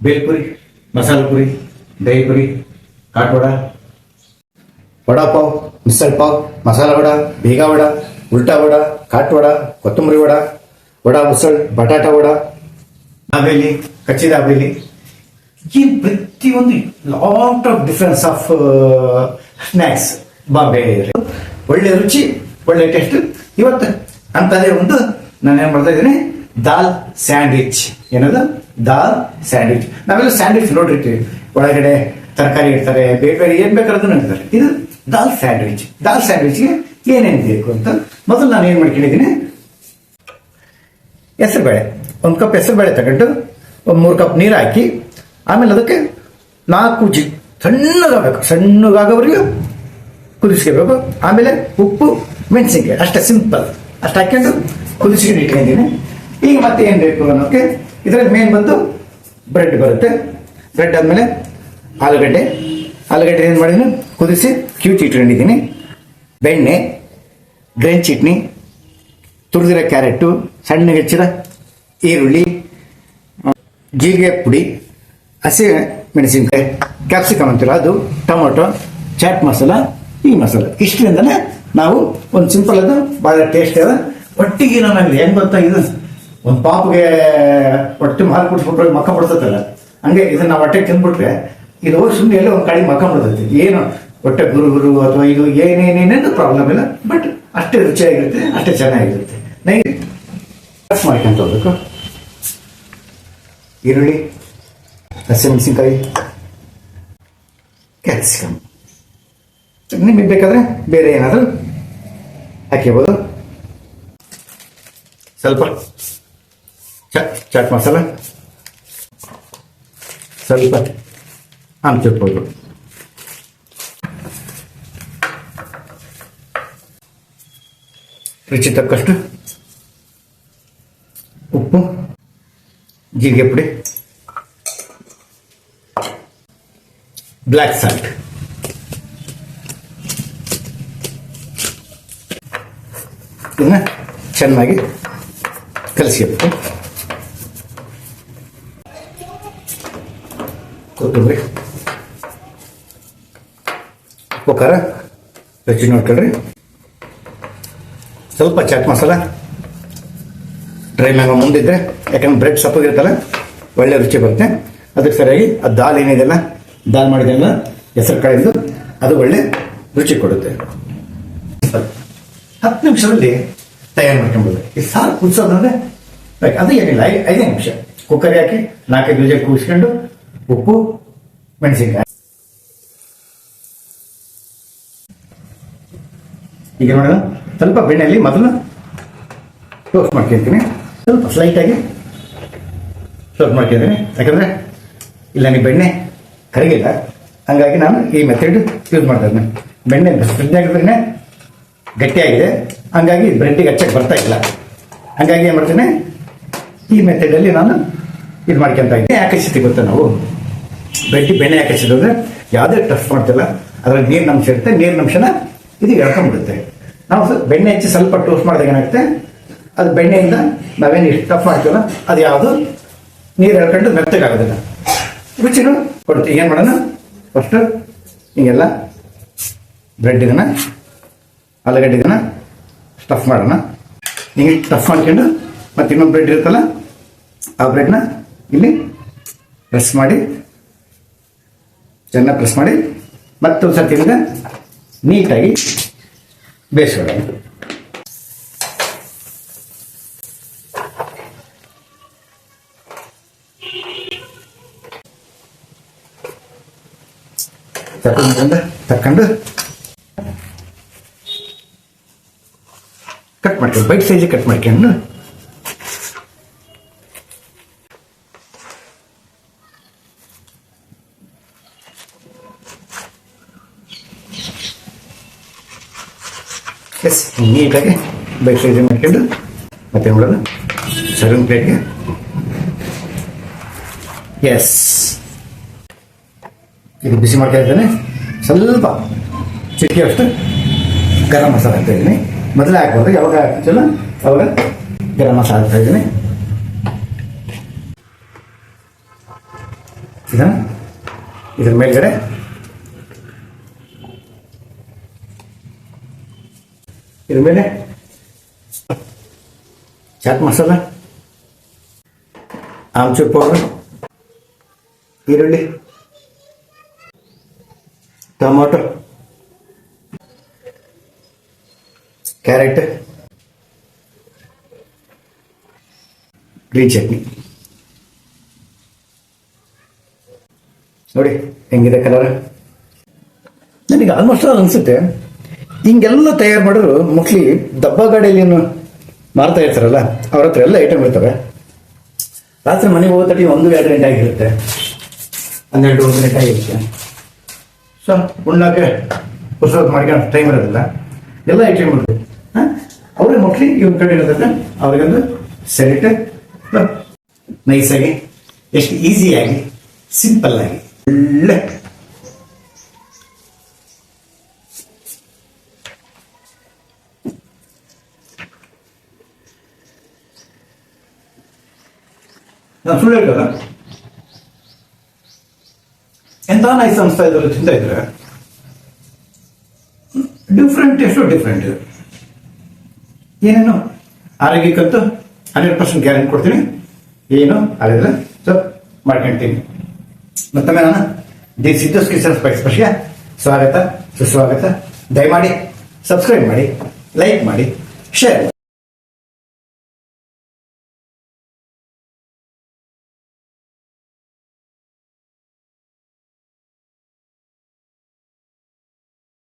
ಬೇಲ್ಪುರಿ ಮಸಾಲ ಪುರಿ ದಹಿ ಪುರಿ ಕಾಟ್ ವಡ ವಡಾ ಪಾವ್ ಮಿಸಲ್ ಪಾವ್ ಮಸಾಲ ವಡ ಬೀಗ ವಡ ಉಲ್ಟಾ ವಡ ಕಾಟ್ ವಡ ಕೊತ್ತಂಬರಿ ವಡ ವಡಾ ಉಸಳ್ ಬಟಾಟ ವಡ. ದಾಬೇಲಿ ಕಚ್ಚಿ ದಾಬೇಲಿ. ಈ ಪ್ರತಿಯೊಂದು lot of difference of snacks Bombay ಒಳ್ಳೆ ರುಚಿ ಒಳ್ಳೆ ಟೇಸ್ಟ್ ಇವತ್ತು ಅಂತದೇ ಒಂದು ನಾನು ಏನ್ ಮಾಡ್ತಾ ಇದ್ದೀನಿ? ದಾಲ್ ಸ್ಯಾಂಡ್ವಿಚ್. ಏನದು? ದಾಲ್ ಸ್ಯಾಂಡ್ವಿಚ್. ನಾವೆಲ್ಲ ಸ್ಯಾಂಡ್ವಿಚ್ ನೋಡಿರ್ತೀವಿ. ಒಳಗಡೆ ತರಕಾರಿ ಇಡ್ತಾರೆ, ಬೇರೆ ಬೇರೆ ಏನ್ ಬೇಕಾದ್ರೂ ಇರ್ತಾರೆ ಇದು ದಾಲ್ ಸ್ಯಾಂಡ್ವಿಚ್. ದಾಲ್ ಸ್ಯಾಂಡ್ವಿಚ್ಗೆ ಏನೇನು ಬೇಕು ಅಂತ ಮೊದಲು ನಾನು ಏನ್ ಮಾಡ್ಕೊಂಡಿದ್ದೀನಿ? ಹೆಸರುಬೇಳೆ. ಒಂದು ಕಪ್ ಹೆಸರುಬೇಳೆ ತಗೊಂಡು ಒಂದು ಮೂರು ಕಪ್ ನೀರು ಹಾಕಿ, ಆಮೇಲೆ ಅದಕ್ಕೆ ನಾಲ್ಕು ಜಿ, ಸಣ್ಣಗಾಗಬೇಕು. ಸಣ್ಣಗಾಗೋವರೆಗೂ ಕುದಿಸ್ಕೋಬೇಕು. ಆಮೇಲೆ ಉಪ್ಪು, ಮೆಣಸಿನ್ಕಾಯಿ. ಅಷ್ಟೇ, ಸಿಂಪಲ್. ಅಷ್ಟು ಹಾಕ್ಕೊಂಡು ಕುದಿಸ್ಕೊಂಡು ಇಟ್ಕೊಂಡಿದ್ದೀನಿ. ಈಗ ಮತ್ತೆ ಏನು ಬೇಕು ಅನ್ನೋಕ್ಕೆ ಇದರಲ್ಲಿ ಮೇನ್ ಬಂದು ಬ್ರೆಡ್ ಬರುತ್ತೆ. ಬ್ರೆಡ್ ಆದಮೇಲೆ ಆಲೂಗಡ್ಡೆ. ಆಲೂಗಡ್ಡೆ ಏನು ಮಾಡಿದ್ದೀನಿ ಕುದಿಸಿ ಕ್ಯೂಚಿ ಇಟ್ಕೊಂಡಿದ್ದೀನಿ. ಬೆಣ್ಣೆ ಗ್ರೀನ್ ಚಟ್ನಿ, ತುರಿದಿರೋ ಕ್ಯಾರೆಟು ಸಣ್ಣಗೆ ಹೆಚ್ಚಿದ ಈರುಳ್ಳಿ ಜೀರಿಗೆ ಪುಡಿ, ಹಸಿ ಮೆಣಸಿನ್ಕಾಯಿ ಕ್ಯಾಪ್ಸಿಕಮ್ ಅಂತೀರ ಅದು, ಟೊಮೊಟೊ ಚಾಟ್ ಮಸಾಲ, ಈ ಮಸಾಲ. ಇಷ್ಟರಿಂದನೇ ನಾವು ಒಂದು ಸಿಂಪಲ್ ಅದು ಭಾಳ ಟೇಸ್ಟ್ ಅದ ಒಟ್ಟಿಗೆ ನಮಗೆ ಹೆಂಗೆ ಗೊತ್ತಾ ಇದು ಒಂದು ಪಾಪಗೆ ಹೊಟ್ಟೆ ಮಾರು ಕುಡಿಸ್ಬಿಟ್ರೆ ಮಕ್ಕ ಬಿಡ್ತತಲ್ಲ ಹಂಗೆ ಇದನ್ನ ಹೊಟ್ಟೆ ತಿಂದ್ಬಿಟ್ರೆ ಇದು ಸುಮ್ಮನೆ ಎಲ್ಲ ಒಂದು ಕಡೆ ಮಕ್ಕ ಬಿಡ್ತೈತಿ ಏನು? ಹೊಟ್ಟೆ ಗುರು ಗುರು ಅಥವಾ ಇದು ಏನೇನೇನೇನು ಪ್ರಾಬ್ಲಮ್ ಇಲ್ಲ. ಬಟ್ ಅಷ್ಟೇ ರುಚಿಯಾಗಿರುತ್ತೆ, ಅಷ್ಟೇ ಚೆನ್ನಾಗಿರುತ್ತೆ. ನೈ ಕಟ್ ಮಾಡ್ಕೊಂತ ಹೋಗ್ಬೇಕು ಈರುಳ್ಳಿ ಹಸಿಮೆಣಸಿನ್ಕಾಯಿ ಕ್ಯಾಪ್ಸಿಕಮ್. ನಿಮಗೆ ಬೇಕಾದ್ರೆ ಬೇರೆ ಏನಾದರೂ ಹಾಕಿರ್ಬೋದು. ಸ್ವಲ್ಪ ಚಾಟ್ ಮಸಾಲ ಸ್ವಲ್ಪ ಆಮ್ಚೂರ್ ಪೌಡ್ರು ರುಚಿ ತಕ್ಕಷ್ಟು ಉಪ್ಪು ಜೀರಿಗೆ ಪುಡಿ ಬ್ಲ್ಯಾಕ್ ಸಾಲ್ಟ್ ಇದನ್ನ ಚೆನ್ನಾಗಿ ಕಲಸಿಬೇಕು ಕೊತ್ತಂಬರಿ ಉಪ್ಪು ಖಾರ ರುಚಿ ನೋಡ್ಕೊಳ್ರಿ ಸ್ವಲ್ಪ ಚಾಟ್ ಮಸಾಲ ಡ್ರೈ ಮ್ಯಾಂಗೋ ಮುಂದಿದ್ರೆ, ಯಾಕಂದ್ರೆ ಬ್ರೆಡ್ ಸಪ್ಪಗಿರುತ್ತಲ್ಲ ಒಳ್ಳೆ ರುಚಿ ಬರುತ್ತೆ. ಅದಕ್ಕೆ ಸರಿಯಾಗಿ ಆ ದಾಲ್ ಏನಿದೆಲ್ಲ ದಾಲ್ ಮಾಡಿದೆಲ್ಲ ಹೆಸರು ಕಾಳಿಂದು ಅದು ಒಳ್ಳೆ ರುಚಿ ಕೊಡುತ್ತೆ. ಹತ್ತು ನಿಮಿಷದಲ್ಲಿ ತಯಾರು ಮಾಡ್ಕೊಂಬೋದು ಈ ಸಾರು ಕುದಿಸೋದಂದ್ರೆ ಅದು ಏನಿಲ್ಲ ಐದೇ ನಿಮಿಷ. ಕುಕ್ಕರ್ ಹಾಕಿ ನಾಲ್ಕೈದು ವಿಜಯ ಕೂಡಿಸ್ಕೊಂಡು ಉಪ್ಪು, ಮೆಣಸಿನ್ಕಾಯಿ. ಈಗ ನೋಡೋಣ, ಸ್ವಲ್ಪ ಬೆಣ್ಣೆಯಲ್ಲಿ ಮೊದಲು ಟೋಸ್ಟ್ ಮಾಡ್ಕೊಂತೀನಿ. ಸ್ವಲ್ಪ ಸ್ಲೈಟಾಗಿ ಟೋಸ್ಟ್ ಮಾಡ್ಕೊಂಡಿದ್ದೀನಿ ಯಾಕಂದರೆ ಇಲ್ಲ ನೀವು ಬೆಣ್ಣೆ ಕರಗಿಲ್ಲ. ಹಾಗಾಗಿ ನಾನು ಈ ಮೆಥಡ್ ಯೂಸ್ ಮಾಡ್ತಾ ಇದ್ದೀನಿ. ಬೆಣ್ಣೆ ಬೆಣ್ಣೆ ಗಟ್ಟಿಯಾಗಿದೆ. ಹಂಗಾಗಿ ಬ್ರೆಡ್ಡಿಗೆ ಹಚ್ಚಕ್ಕೆ ಬರ್ತಾ ಇಲ್ಲ. ಹಂಗಾಗಿ ಏನು ಮಾಡ್ತೀನಿ? ಈ ಮೆಥಡಲ್ಲಿ ನಾನು ಇದು ಮಾಡ್ಕೊಂತ ಇದ್ದೀನಿ. ಯಾಕೆ ಸಿಗುತ್ತೆ ಗೊತ್ತಾ ನಾವು? ಬ್ರೆಡ್ಡಿ ಬೆಣ್ಣೆ ಹಾಕಿಸಿದ್ರೆ ಯಾವುದೇ ಟಫ್ ಮಾಡ್ತಿಲ್ಲ. ಅದರಲ್ಲಿ ನೀರಿನ ಅಂಶ ಇರುತ್ತೆ ನೀರಿನ ಅಂಶನ ಇದು ಎಳ್ಕೊಂಡ್ಬಿಡುತ್ತೆ. ನಾವು ಬೆಣ್ಣೆ ಹಚ್ಚಿ ಸ್ವಲ್ಪ ಟೋಸ್ಟ್ ಮಾಡಿದಾಗ ಏನಾಗುತ್ತೆ? ಅದು ಬೆಣ್ಣೆಯಿಂದ ನಾವೇನು ಇಷ್ಟು ಟಫ್ ಮಾಡ್ತೀವಲ್ಲ, ಅದು ಯಾವುದು? ನೀರು ಎಳ್ಕೊಂಡು ಮೆತ್ತಗಾಗೋದಿಲ್ಲ. ರುಚಿನೂ ಕೊಡ್ತೀವಿ ಏನು ಮಾಡೋಣ? ಫಸ್ಟ್ ಹಿಂಗೆಲ್ಲ ಬ್ರೆಡ್ ಇದನ್ನ, ಆಲೂಗಡ್ಡೆ ಇದನ್ನ ಸ್ಟಫ್ ಮಾಡೋಣ. ಹಿಂಗೆ ಟಫ್ ಮಾಡ್ಕೊಂಡು ಮತ್ತೆ ಇನ್ನೊಂದು ಬ್ರೆಡ್ ಇರುತ್ತಲ್ಲ, ಆ ಬ್ರೆಡ್ನ ಇಲ್ಲಿ ಪ್ರೆಸ್ ಮಾಡಿ ಚೆನ್ನಾಗಿ ಪ್ರೆಸ್ ಮಾಡಿ, ಮತ್ತೊಂದು ಸರ್ತಿ ಇದನ್ನ ನೀಟಾಗಿ ಬೇಯಿಸೋಣ. ತಕ್ಕೊಂಡು ತಕ್ಕೊಂಡು. ಕಟ್ ಮಾಡ್ಕೊಂಡು ಬೈಟ್ ಸೈಜ್ ಕಟ್ ಮಾಡ್ಕೊಂಡು. ಎಸ್ ನೀಟಾಗಿ ಬೈಟ್ ಸೈಜ್ ಮಾಡ್ಕೊಂಡು ಮತ್ತೆ ಮಾಡೋದು ಸರ್ವಿಂಗ್ ಪ್ಲೇಟ್ಗೆ ಎಸ್ ಇದು ಬಿಸಿ ಮಾಡ್ತಾ ಇದ್ದೇನೆ. ಸ್ವಲ್ಪ ಚಿಟಿಕೆ ಅಷ್ಟು ಗರಂ ಮಸಾಲ ಹಾಕ್ತಾ ಇದ್ದೀನಿ. ಮೊದಲೇ ಹಾಕ್ಬೋದು ಯಾವಾಗ ಹಾಕ್ತಿಲ್ಲ ಅವಾಗ ಗರಂ ಮಸಾಲ ಹಾಕ್ತಾ ಇದ್ದೀನಿ. ಇದನ್ನ ಇದ್ರ ಮೇಲ್ಗಡೆ ಇದ್ರ ಮೇಲೆ? ಚಾಟ್ ಮಸಾಲ ಆಮ್ಚೂರ್ ಪೌಡರ್ ಈರುಳ್ಳಿ. ಟೊಮೊಟೊ. ಕ್ಯಾರೆಟ್ ಗ್ರೀನ್ ಚಟ್ನಿ ನೋಡಿ, ಹೆಂಗಿದೆ ಕಲರ್ ನನಗೆ ಆಲ್ಮೋಸ್ಟ್ ಆಲ್ ಅನ್ಸುತ್ತೆ. ಹಿಂಗೆಲ್ಲ ತಯಾರು ಮಾಡಿದ್ರು ಮೋಸ್ಟ್ಲಿ ಏನು ಮಾರ್ತಾ ಇರ್ತಾರಲ್ಲ, ಅವ್ರ ಹತ್ರ ಎಲ್ಲ ಐಟಮ್ ಇರ್ತವೆ. ರಾತ್ರಿ ಮನೆಗೆ ಹೋಗೋ ತಟ್ಟಿ ಒಂದು ಎರಡು ಗಂಟೆ ಆಗಿರುತ್ತೆ. ಹನ್ನೆರಡು, ಒಂದು ಗಂಟೆ ಆಗಿರುತ್ತೆ. ಸೊ, ಉಣ್ಣಕ್ಕೆ ಪುಸ್ತಕ ಮಾಡ್ಕೊಂಡು ಟೈಮ್ ಇರೋದಿಲ್ಲ. ಎಲ್ಲ ಐಟಮ್ ಇರುತ್ತೆ. ಅವ್ರಿಗೆ ಮೋಸ್ಟ್ಲಿ ಇವ್ರ ಕಡೆ ಇರೋದ್ರಿಂದ ಅವ್ರಿಗೊಂದು ಸೆಲೆಕ್ಟ್. ನೈಸಾಗಿ ಎಷ್ಟು ಈಸಿಯಾಗಿ ಸಿಂಪಲ್ ಆಗಿ, ಒಳ್ಳೆ ನಾನು ಸುಳ್ಳು ಹೇಳ್ತಲ್ಲ ಎಂತ ನೈಸ್ ಅನಿಸ್ತಾ ಇದ್ರೆ ತಿಂತ ಇದ್ರೆ ಡಿಫ್ರೆಂಟ್ ಎಷ್ಟು ಡಿಫ್ರೆಂಟ್ ಏನೇನು? ಆರೋಗ್ಯಕ್ಕಂತೂ ಹಂಡ್ರೆಡ್ ಪರ್ಸೆಂಟ್ ಗ್ಯಾರಂಟಿ ಕೊಡ್ತೀನಿ. ಏನು? ಆಗಿದ್ರೆ ಸೊ ಮಾಡ್ಕೊಂತೀನಿ. ಮತ್ತೊಮ್ಮೆ ನಾನು ದಿ ಸಿದ್ದಸ್ ಕಿಚನ್ ಸ್ಪೈಸ್ ಬಗ್ಗೆ ಸ್ವಾಗತ, ಸುಸ್ವಾಗತ. ದಯಮಾಡಿ ಸಬ್ಸ್ಕ್ರೈಬ್ ಮಾಡಿ ಲೈಕ್ ಮಾಡಿ ಶೇರ್ ಮಾಡಿ.